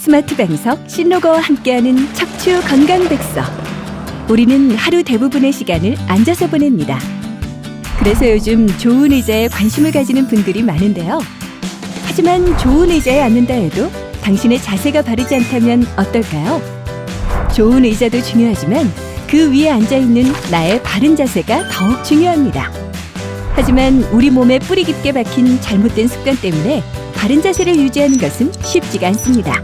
스마트 방석 신로거와 함께하는 척추 건강 백서. 우리는 하루 대부분의 시간을 앉아서 보냅니다. 그래서 요즘 좋은 의자에 관심을 가지는 분들이 많은데요. 하지만 좋은 의자에 앉는다 해도 당신의 자세가 바르지 않다면 어떨까요? 좋은 의자도 중요하지만 그 위에 앉아 있는 나의 바른 자세가 더욱 중요합니다. 하지만 우리 몸에 뿌리 깊게 박힌 잘못된 습관 때문에 바른 자세를 유지하는 것은 쉽지가 않습니다.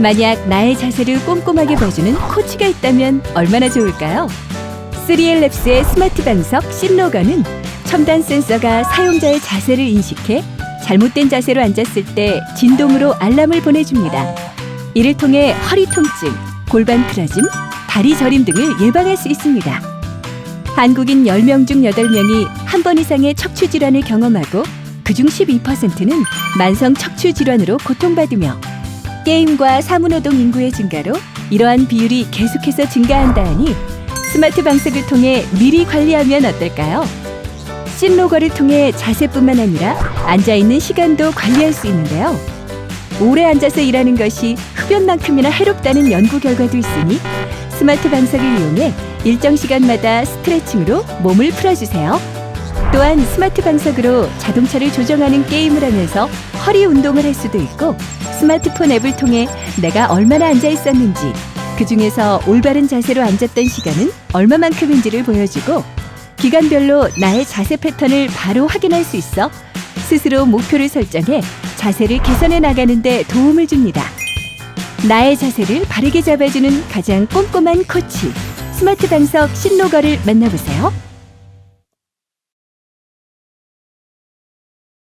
만약 나의 자세를 꼼꼼하게 봐주는 코치가 있다면 얼마나 좋을까요? 3L 랩스의 스마트 방석 신로거는 첨단 센서가 사용자의 자세를 인식해 잘못된 자세로 앉았을 때 진동으로 알람을 보내줍니다. 이를 통해 허리 통증, 골반 틀어짐, 다리 저림 등을 예방할 수 있습니다. 한국인 10명 중 8명이 한 번 이상의 척추 질환을 경험하고 그중 12%는 만성 척추 질환으로 고통받으며 게임과 사무노동 인구의 증가로 이러한 비율이 계속해서 증가한다 하니 스마트 방석을 통해 미리 관리하면 어떨까요? 신로거를 통해 자세뿐만 아니라 앉아 있는 시간도 관리할 수 있는데요. 오래 앉아서 일하는 것이 흡연만큼이나 해롭다는 연구 결과도 있으니 스마트 방석을 이용해 일정 시간마다 스트레칭으로 몸을 풀어주세요. 또한 스마트 방석으로 자동차를 조정하는 게임을 하면서 허리 운동을 할 수도 있고 스마트폰 앱을 통해 내가 얼마나 앉아 있었는지 그 중에서 올바른 자세로 앉았던 시간은 얼마만큼인지를 보여주고 기간별로 나의 자세 패턴을 바로 확인할 수 있어 스스로 목표를 설정해 자세를 개선해 나가는데 도움을 줍니다. 나의 자세를 바르게 잡아주는 가장 꼼꼼한 코치 스마트 방석 신로거를 만나보세요.